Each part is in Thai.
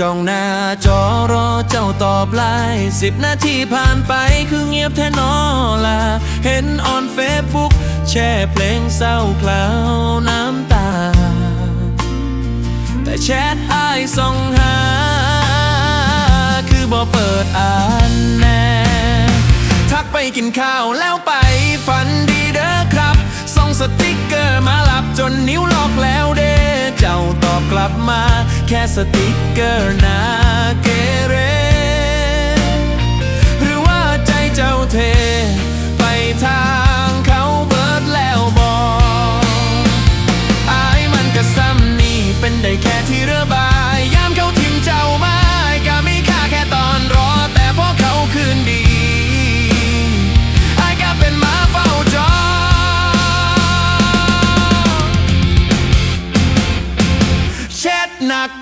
จ้องหน้าจอรอเจ้าตอบไลน์สิบนาทีผ่านไปคือเงียบแท้นอลา เห็นออนเฟซบุ๊กแช่เพลงเศร้าคลาวน้ำตา แต่แชทอายส่องหา คือบ่เปิดอ่านแน่ทักไปกินข้าวแล้วไปฝันดีเด้อครับส่องสติกเกอร์มาหลับจนนิ้วล็อกแล้วเด้อ ลับมา แค่สติกเกอร์หนาเก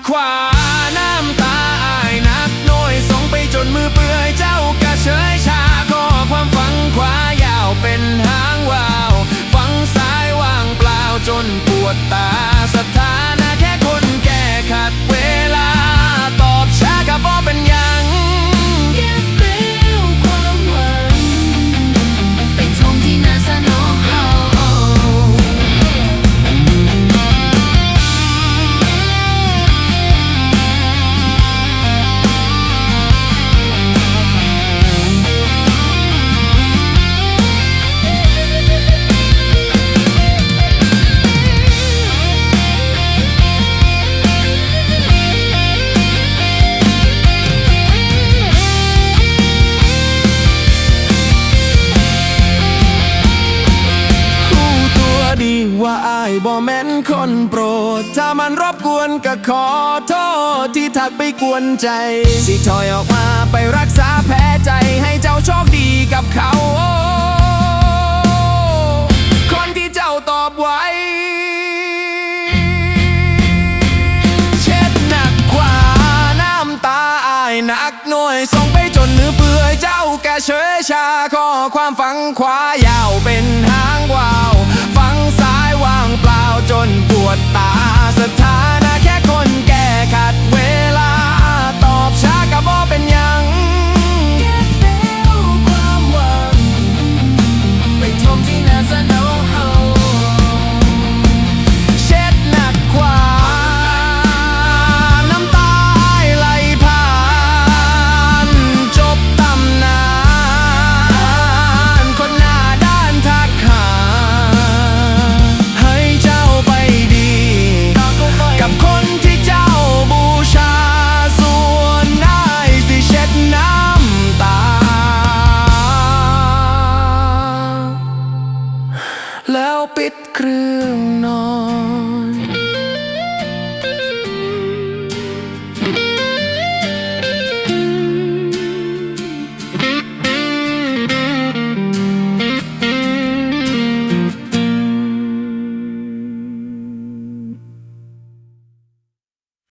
ช็ บ่แม่นคนโปรด ถ้ามันรบกวนก็ขอโทษ ที่ทักไปกวนใจ สิถอยออกมาไปรักษาแผลใจให้เจ้าโชคดีกับเขา คนที่เจ้าตอบไว้เช็ดหนักขวาน้ำตาอายหนักหน่วยส่งไปจนมือเปื่อยเจ้าแกเฉยชาข้อความฟังขวายาวเป็นหางวาว วดตา แล้วปิดเครื่องนอน